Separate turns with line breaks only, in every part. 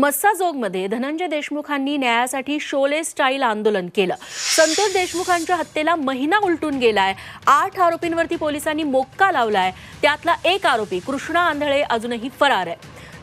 मस्साजोगमध्ये धनंजय देशमुखांनी न्यायासाठी शोले स्टाईल आंदोलन केलं. संतोष देशमुखांच्या हत्येला महिना उलटून गेलाय. आठ आरोपींवरती पोलिसांनी मोक्का लावलाय. त्यातला एक आरोपी कृष्णा आंधळे अजूनही फरार आहे.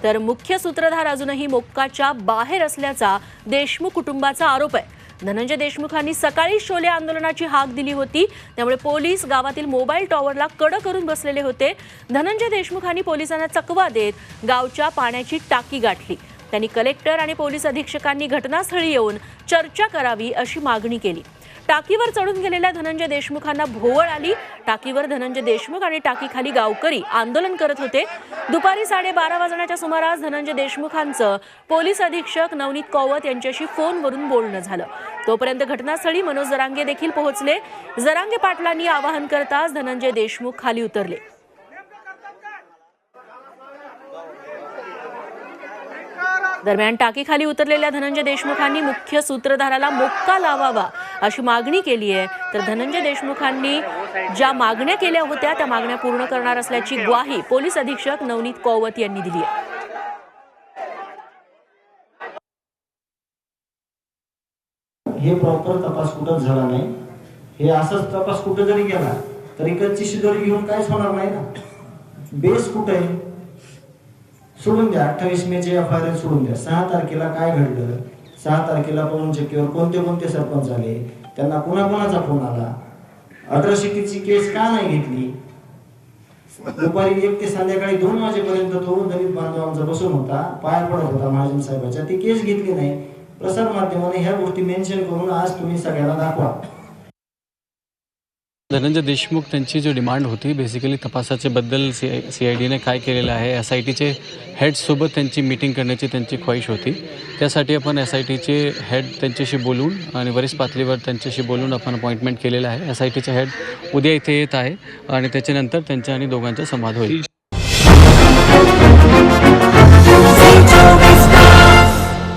तर मुख्य सूत्रधार अजूनही मोक्काच्या बाहेर असल्याचा देशमुख कुटुंबाचा आरोप आहे. धनंजय देशमुखांनी सकाळी शोले आंदोलनाची हाक दिली होती. त्यामुळे पोलीस गावातील मोबाईल टॉवरला कडक करून बसलेले होते. धनंजय देशमुखांनी पोलिसांना चकवा देत गावच्या पाण्याची टाकी गाठली. त्यांनी कलेक्टर आणि पोलीस अधीक्षकांनी घटनास्थळी येऊन चर्चा करावी अशी मागणी केली. टाकीवर चढून गेलेल्या धनंजय देशमुखांना भोवळ आली. टाकीवर धनंजय देशमुख आणि टाकीखाली गावकरी आंदोलन करत होते. दुपारी साडेबारा वाजण्याच्या सुमारास धनंजय देशमुखांचं पोलीस अधीक्षक नवनीत कौवत यांच्याशी फोनवरून बोलणं झालं. तोपर्यंत घटनास्थळी मनोज जरांगे देखील पोहोचले. जरांगे पाटलांनी आवाहन करताच धनंजय देशमुख खाली उतरले. दरम्यान टाकीखाली उतरलेल्या धनंजय देशमुखांनी मुख्य सूत्रधाराला मोक्का लावावा अशी मागणी केली आहे. तर धनंजय देशमुखांनी ज्या मागण्या केल्या होत्या त्या मागण्या पूर्ण करणार असल्याची ग्वाही पोलीस अधीक्षक नवनीत कौवत यांनी दिली आहे.
हे प्रॉपर तपास कुठंच झाला नाही. हे असाच तपास कुठं जरी गेला तरी कच्ची शिदोरी घेऊन काहीच होणार नाही ना. बेस कुठं आहे? सोडून द्या. अठ्ठावीस मे चे एफ आय आर सोडून द्या. सहा तारखेला काय घडलं? सहा तारखेला पवन चक्कीवर कोणते कोणते सरपंच आले? त्यांना कुणाकुणाचा फोन आला? अट्रॉसिटीची केस का नाही घेतली? दुपारी एक ते संध्याकाळी दोन वाजेपर्यंत तो दलित बांधवांचा बसून होता पाया पडत होता महाजन साहेबाच्या. ती केस घेतली नाही. प्रसार माध्यमाने ह्या गोष्टी मेन्शन करून आज तुम्ही सगळ्यांना दाखवा.
धनंजय देशमुख त्यांची जी डिमांड होती बेसिकली तपासाच्याबद्दल सी आय सी आय डीने काय केलेलं आहे एस आय टीचे हेडसोबत त्यांची मीटिंग करण्याची त्यांची ख्वाहिश होती. त्यासाठी आपण एस आय टीचे हेड त्यांच्याशी बोलून आणि वरिष्ठ पातळीवर त्यांच्याशी बोलून आपण अपॉइंटमेंट केलेलं आहे. एस आय टीचे हेड उद्या इथे येत आहे आणि त्याच्यानंतर त्यांच्या आणि दोघांचा संवाद होईल.